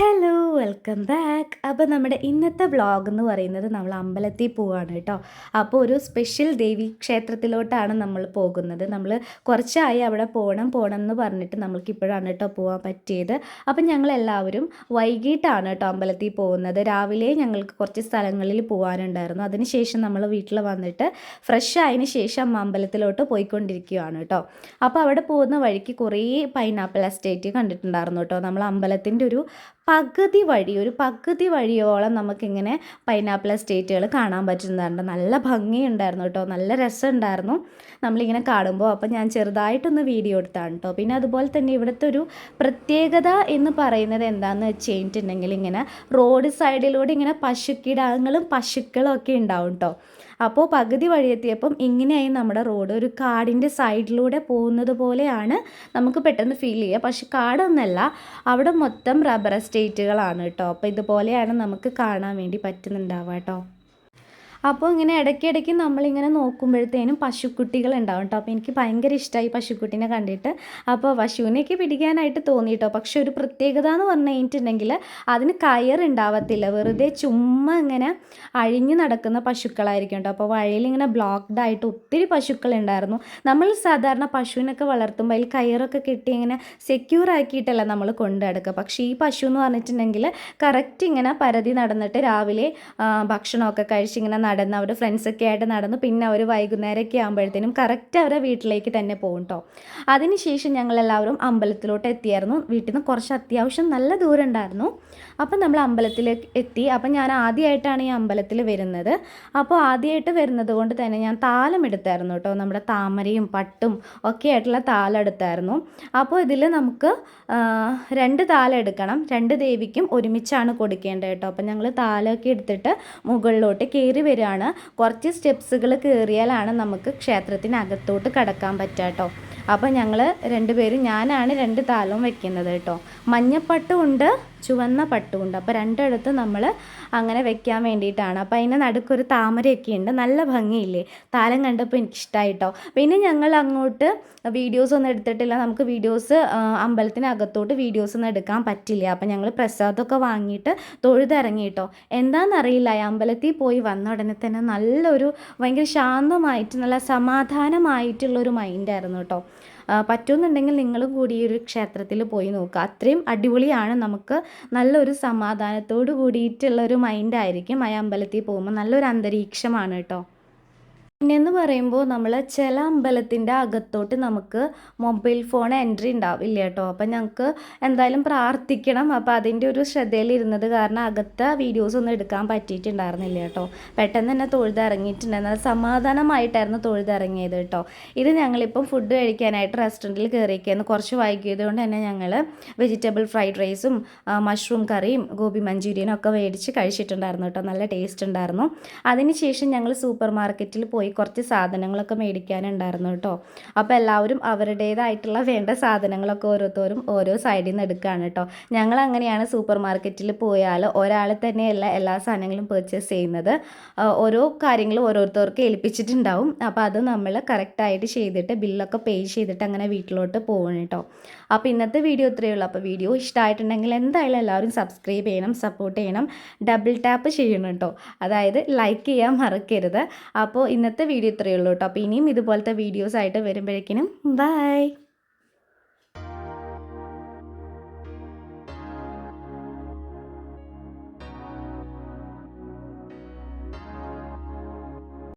Hello welcome back അപ്പോൾ നമ്മുടെ ഇന്നത്തെ വ്ളോഗ് എന്ന് പറയുന്നത് നമ്മൾ അമ്പലത്തിൽ പോവാണ് കേട്ടോ. അപ്പോൾ ഒരു സ്പെഷ്യൽ ദേവി ക്ഷേത്രത്തിലോട്ടാണ് നമ്മൾ പോകുന്നത്. നമ്മൾ കുറച്ചായി അവിടെ പോകണം പോകണം എന്ന് പറഞ്ഞിട്ട് നമ്മൾക്കിപ്പോഴാണ് കേട്ടോ പോകാൻ പറ്റിയത്. അപ്പം ഞങ്ങൾ എല്ലാവരും വൈകിട്ടാണ് കേട്ടോ അമ്പലത്തിൽ പോകുന്നത്. രാവിലെ ഞങ്ങൾക്ക് കുറച്ച് സ്ഥലങ്ങളിൽ പോകാനുണ്ടായിരുന്നു അതിനുശേഷം നമ്മൾ വീട്ടിൽ വന്നിട്ട് ഫ്രഷ് ആയതിനു ശേഷം അമ്പലത്തിലോട്ട് പോയിക്കൊണ്ടിരിക്കുകയാണ് കേട്ടോ. അപ്പോൾ അവിടെ പോകുന്ന വഴിക്ക് കുറേ പൈനാപ്പിൾ എസ്റ്റേറ്റ് കണ്ടിട്ടുണ്ടായിരുന്നു കേട്ടോ. നമ്മൾ അമ്പലത്തിന്റെ ഒരു പകുതി വഴി ഒരു പകുതി വഴിയോളം നമുക്കിങ്ങനെ പൈനാപ്പിൾ എസ്റ്റേറ്റുകൾ കാണാൻ പറ്റുന്നുണ്ട് നല്ല ഭംഗിയുണ്ടായിരുന്നു കേട്ടോ. നല്ല രസമുണ്ടായിരുന്നു നമ്മളിങ്ങനെ കാണുമ്പോൾ. അപ്പോൾ ഞാൻ ചെറുതായിട്ടൊന്ന് വീഡിയോ എടുത്താണ് കേട്ടോ. പിന്നെ അതുപോലെ തന്നെ ഇവിടുത്തെ ഒരു പ്രത്യേകത എന്ന് പറയുന്നത് എന്താണെന്ന് വെച്ച് കഴിഞ്ഞിട്ടുണ്ടെങ്കിൽ ഇങ്ങനെ റോഡ് സൈഡിലൂടെ ഇങ്ങനെ പശുക്കിടാങ്ങളും പശുക്കളും ഒക്കെ ഉണ്ടാവും കേട്ടോ. അപ്പോൾ പകുതി വഴിയെത്തിയപ്പം ഇങ്ങനെയായി നമ്മുടെ റോഡ്. ഒരു കാടിന്റെ സൈഡിലൂടെ പോകുന്നത് പോലെയാണ് നമുക്ക് പെട്ടെന്ന് ഫീൽ ചെയ്യുക. പക്ഷെ കാടൊന്നല്ല അവിടെ മൊത്തം റബ്ബർ എസ്റ്റേറ്റുകളാണ് കേട്ടോ. അപ്പോൾ ഇതുപോലെയാണ് നമുക്ക് കാണാൻ വേണ്ടി പറ്റുന്നുണ്ടാവുക കേട്ടോ. അപ്പോൾ ഇങ്ങനെ ഇടയ്ക്കിടയ്ക്ക് നമ്മളിങ്ങനെ നോക്കുമ്പോഴത്തേനും പശുക്കുട്ടികൾ ഉണ്ടാവും കേട്ടോ അപ്പോൾ എനിക്ക് ഭയങ്കര ഇഷ്ടമായി പശുക്കുട്ടീനെ കണ്ടിട്ട്. അപ്പോൾ പശുവിനെയൊക്കെ പിടിക്കാനായിട്ട് തോന്നി കേട്ടോ പക്ഷെ ഒരു പ്രത്യേകത എന്ന് പറഞ്ഞു കഴിഞ്ഞിട്ടുണ്ടെങ്കിൽ അതിന് കയറുണ്ടാവത്തില്ല. വെറുതെ ചുമ്മാ ഇങ്ങനെ അഴിഞ്ഞു നടക്കുന്ന പശുക്കളായിരിക്കും കേട്ടോ അപ്പോൾ വഴിയിൽ ഇങ്ങനെ ബ്ലോക്ക്ഡ് ആയിട്ട് ഒത്തിരി പശുക്കൾ ഉണ്ടായിരുന്നു നമ്മൾ സാധാരണ പശുവിനൊക്കെ വളർത്തുമ്പോൾ അതിൽ കയറൊക്കെ കെട്ടി ഇങ്ങനെ സെക്യൂർ ആക്കിയിട്ടല്ല നമ്മൾ കൊണ്ടു നടക്കുക. പക്ഷേ ഈ പശു എന്ന് പറഞ്ഞിട്ടുണ്ടെങ്കിൽ കറക്റ്റ് ഇങ്ങനെ പരതി നടന്നിട്ട് രാവിലെ ഭക്ഷണമൊക്കെ കഴിച്ച് ഇങ്ങനെ നടന്ന് അവർ ഫ്രണ്ട്സൊക്കെ ആയിട്ട് നടന്നു പിന്നെ അവർ വൈകുന്നേരമൊക്കെ ആകുമ്പോഴത്തേനും കറക്റ്റ് അവരെ വീട്ടിലേക്ക് തന്നെ പോകും കേട്ടോ അതിനുശേഷം ഞങ്ങളെല്ലാവരും അമ്പലത്തിലോട്ട് എത്തിയായിരുന്നു. വീട്ടിൽ നിന്ന് കുറച്ച് അത്യാവശ്യം നല്ല ദൂരം ഉണ്ടായിരുന്നു. അപ്പം നമ്മൾ അമ്പലത്തിലേക്ക് എത്തി. അപ്പം ഞാൻ ആദ്യമായിട്ടാണ് ഈ അമ്പലത്തിൽ വരുന്നത്. അപ്പോൾ ആദ്യമായിട്ട് വരുന്നത് കൊണ്ട് തന്നെ ഞാൻ താലം എടുത്തായിരുന്നു കേട്ടോ നമ്മുടെ താമരയും പട്ടും ഒക്കെ ആയിട്ടുള്ള താലം എടുത്തായിരുന്നു. അപ്പോൾ ഇതിൽ നമുക്ക് രണ്ട് താലം എടുക്കണം. രണ്ട് ദേവിക്കും ഒരുമിച്ചാണ് കൊടുക്കേണ്ടത് കേട്ടോ അപ്പം ഞങ്ങൾ താലമൊക്കെ എടുത്തിട്ട് മുകളിലോട്ട് കയറി വരികയാണ് കുറച്ച് സ്റ്റെപ്സുകൾ കയറിയാലാണ് നമുക്ക് ക്ഷേത്രത്തിനകത്തോട്ട് കടക്കാൻ പറ്റുക കേട്ടോ അപ്പോൾ ഞങ്ങൾ രണ്ടുപേരും ഞാനാണ് രണ്ട് താലവും വെക്കുന്നത് കേട്ടോ. മഞ്ഞപ്പട്ടുമുണ്ട് ചുവന്ന പട്ടുമുണ്ട് അപ്പോൾ രണ്ടിടത്ത് നമ്മൾ അങ്ങനെ വെക്കാൻ വേണ്ടിയിട്ടാണ്. അപ്പോൾ അതിന്റെ നടുക്കൊരു താമരയൊക്കെ ഉണ്ട്. നല്ല ഭംഗിയില്ലേ? താലം കണ്ടപ്പോൾ എനിക്കിഷ്ടമായിട്ടോ പിന്നെ ഞങ്ങൾ അങ്ങോട്ട് വീഡിയോസ് ഒന്നും എടുത്തിട്ടില്ല. നമുക്ക് വീഡിയോസ് അമ്പലത്തിനകത്തോട്ട് വീഡിയോസ് ഒന്നും എടുക്കാൻ പറ്റില്ല. അപ്പോൾ ഞങ്ങൾ പ്രസാദമൊക്കെ വാങ്ങിയിട്ട് തൊഴുതിറങ്ങി കേട്ടോ എന്താണെന്നറിയില്ല അമ്പലത്തിൽ പോയി വന്ന ഉടനെ തന്നെ നല്ലൊരു ഭയങ്കര ശാന്തമായിട്ട് നല്ല സമാധാനമായിട്ടുള്ളൊരു മൈൻഡായിരുന്നു കേട്ടോ. പറ്റുമെന്നുണ്ടെങ്കിൽ നിങ്ങളും കൂടി ഈ ഒരു ക്ഷേത്രത്തിൽ പോയി നോക്കുക. അത്രയും അടിപൊളിയാണ് നമുക്ക്. നല്ലൊരു സമാധാനത്തോട് കൂടിയിട്ടുള്ള ഒരു മൈൻഡായിരിക്കും ആ അമ്പലത്തിൽ പോകുമ്പോൾ നല്ലൊരു അന്തരീക്ഷമാണ് കേട്ടോ. പിന്നെയെന്ന് പറയുമ്പോൾ നമ്മൾ ചില അമ്പലത്തിന്റെ അകത്തോട്ട് നമുക്ക് മൊബൈൽ ഫോൺ എൻട്രി ഉണ്ടാവില്ല കേട്ടോ. അപ്പം ഞങ്ങൾക്ക് എന്തായാലും പ്രാർത്ഥിക്കണം. അപ്പോൾ അതിന്റെ ഒരു ശ്രദ്ധയിലിരുന്നത് കാരണം അകത്തെ വീഡിയോസ് ഒന്നും എടുക്കാൻ പറ്റിയിട്ടുണ്ടായിരുന്നില്ല കേട്ടോ. പെട്ടെന്ന് തന്നെ തൊഴുതിറങ്ങിയിട്ടുണ്ടായിരുന്നു സമാധാനമായിട്ടായിരുന്നു തൊഴുതിറങ്ങിയത് കേട്ടോ. ഇത് ഞങ്ങളിപ്പം ഫുഡ് കഴിക്കാനായിട്ട് റെസ്റ്റോറന്റിൽ കയറിയിരിക്കുന്നു കുറച്ച് വൈകിയത് കൊണ്ട് തന്നെ ഞങ്ങൾ വെജിറ്റബിൾ ഫ്രൈഡ് റൈസും മഷ്റൂം കറിയും ഗോബി മഞ്ചൂരിയനും ഒക്കെ മേടിച്ച് കഴിച്ചിട്ടുണ്ടായിരുന്നു കേട്ടോ. നല്ല ടേസ്റ്റ് ഉണ്ടായിരുന്നു. അതിനുശേഷം ഞങ്ങൾ സൂപ്പർ മാർക്കറ്റിൽ പോയി കുറച്ച് സാധനങ്ങളൊക്കെ മേടിക്കാനുണ്ടായിരുന്നു കേട്ടോ. അപ്പോൾ എല്ലാവരും അവരുടേതായിട്ടുള്ള വേണ്ട സാധനങ്ങളൊക്കെ ഓരോരുത്തരും ഓരോ സൈഡിൽ നിന്ന് എടുക്കുകയാണ് കേട്ടോ. ഞങ്ങൾ അങ്ങനെയാണ് സൂപ്പർ മാർക്കറ്റിൽ പോയാൽ ഒരാൾ തന്നെയല്ല എല്ലാ സാധനങ്ങളും പർച്ചേസ് ചെയ്യുന്നത്. ഓരോ കാര്യങ്ങളും ഓരോരുത്തർക്ക് ഏൽപ്പിച്ചിട്ടുണ്ടാവും. അപ്പോൾ അത് നമ്മൾ കറക്റ്റായിട്ട് ചെയ്തിട്ട് ബില്ലൊക്കെ പേ ചെയ്തിട്ട് അങ്ങനെ വീട്ടിലോട്ട് പോകണം കേട്ടോ. അപ്പോൾ ഇന്നത്തെ വീഡിയോ ഇത്രയേ ഉള്ളൂ. അപ്പോൾ വീഡിയോ ഇഷ്ടമായിട്ടുണ്ടെങ്കിൽ എന്തായാലും എല്ലാവരും സബ്സ്ക്രൈബ് ചെയ്യണം സപ്പോർട്ട് ചെയ്യണം ഡബിൾ ടാപ്പ് ചെയ്യണം കേട്ടോ. അതായത് ലൈക്ക് ചെയ്യാൻ മറക്കരുത്. അപ്പോൾ ഇന്നത്തെ വീഡിയോ ഇത്രയേ ഉള്ളൂ കേട്ടോ. അപ്പോൾ ഇനിയും ഇതുപോലത്തെ വീഡിയോസ് ആയിട്ട് വരുമ്പോഴേക്കിനും ബൈ